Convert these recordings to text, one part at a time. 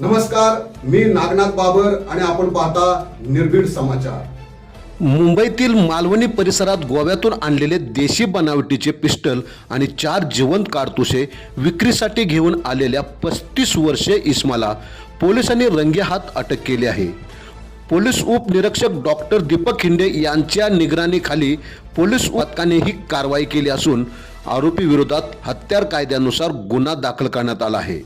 नमस्कार मी नागनाथ बाबर आणि आपण पाहता निर्भीड समाचार. मुंबईतील मालवणी परिसरात गोव्यातून आणलेले देशी बनावटीचे पिस्टल आणि चार जिवंत कारतुसे विक्रीसाठी घेऊन आलेल्या पस्तीस वर्षे इस्माला पोलिसांनी रंगेहात अटक केली आहे. पोलीस उपनिरीक्षक डॉक्टर दीपक हिंडे यांच्या निगराणीखाली पोलीस पथकाने ही कारवाई केली असून आरोपी विरोधात हत्यार कायद्यानुसार गुन्हा दाखल करण्यात आला आहे.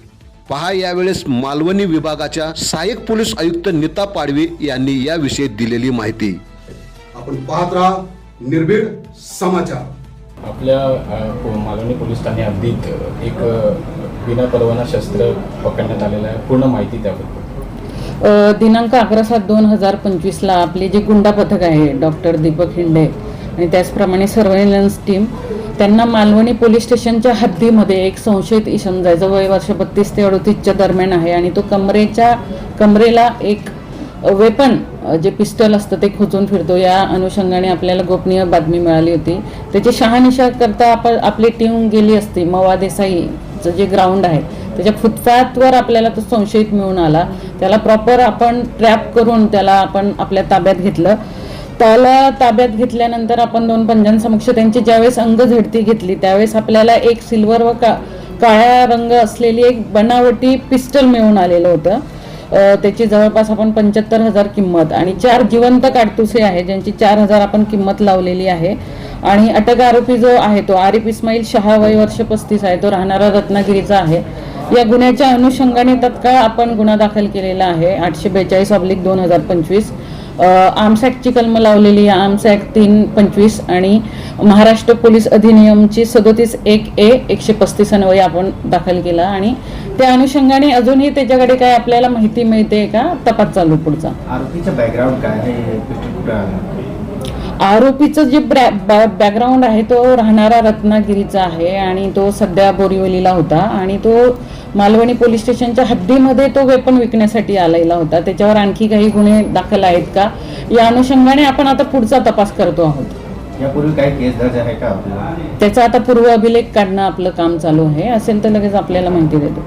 पहा यावेळेस मालवणी विभागाच्या सहाय्यक पोलीस आयुक्त नीता पाडवी यांनी याविषयी दिलेली माहिती. आपण पाहत राहा निर्भीड समाचार. आपल्या मालवणी पोलीस ठाणे हद्दीत एक अ, विनापरवाना शस्त्र पकडण्यात आलेलं आहे. पूर्ण माहिती त्याबद्दल. दिनांक अकरा सात दोन हजार पंचवीसला आपले जे गुंडा पथक आहे डॉक्टर दीपक हिंडे आणि त्याचप्रमाणे सर्वेलन्स टीम त्यांना मालवणी पोलीस स्टेशनच्या हद्दीमध्ये एक संशयित इसम जायचं. वय वर्ष बत्तीस ते अडतीसच्या दरम्यान आहे आणि तो कमरेच्या कमरेला एक वेपन जे पिस्टल असतं ते खोचून फिरतो. या अनुषंगाने आपल्याला गोपनीय बातमी मिळाली होती. त्याची शहानिशा करता आपण आपली टीम गेली असती. मवा देसाईचं जे ग्राउंड आहे त्याच्या फुटपाथवर आपल्याला तो संशयित मिळून आला. त्याला प्रॉपर आपण ट्रॅप करून त्याला आपण आपल्या ताब्यात घेतलं. त्याला ताब्यात घेतल्यानंतर आपण दोन पंजांसमक्ष त्यांची ज्यावेळेस अंग झडती घेतली त्यावेळेस आपल्याला एक सिल्वर व का काळ्या रंग असलेली एक बनावटी पिस्टल मिळून आलेलं होतं. त्याची जवळपास आपण पंच्याहत्तर हजार किंमत आणि चार जिवंत काडतुसे आहे ज्यांची चार हजार आपण किंमत लावलेली आहे. आणि अटक आरोपी जो आहे तो आरिफ इस्माईल शहा वय वर्ष पस्तीस आहे तो राहणारा रत्नागिरीचा आहे. या गुन्ह्याच्या अनुषंगाने तत्काळ आपण गुन्हा दाखल केलेला आहे आठशे बेचाळीस ऑब्लिक दोन हजार पंचवीस. आर्म्स ॲक्टची कलमं लावलेली आहे. आर्म्स तीन पंचवीस आणि महाराष्ट्र पोलीस अधिनियमची सदोतीस एक ए एकशे पस्तीस अन्वये आपण दाखल केला. आणि त्या अनुषंगाने अजूनही त्याच्याकडे काय आपल्याला माहिती मिळते का? तपास चालू पुढचा. आरोपीचा बॅकग्राऊंड काय आरोपीचं जे बॅकग्राऊंड आहे तो राहणारा रत्नागिरीचा आहे आणि तो सध्या बोरिवलीला होता आणि तो मालवणी पोलीस स्टेशनच्या हद्दीमध्ये तो वेपन विकण्यासाठी आलेला होता. त्याच्यावर आणखी काही गुन्हे दाखल आहेत का? या अनुषंगाने आपण आता पुढचा तपास करतो आहोत. यापूर्वी काही केस दर्ज आहे का आपल्याला? त्याचा आता पूर्व अभिलेख काढणं आपलं काम चालू आहे. असेल तर लगेच आपल्याला माहिती देतो.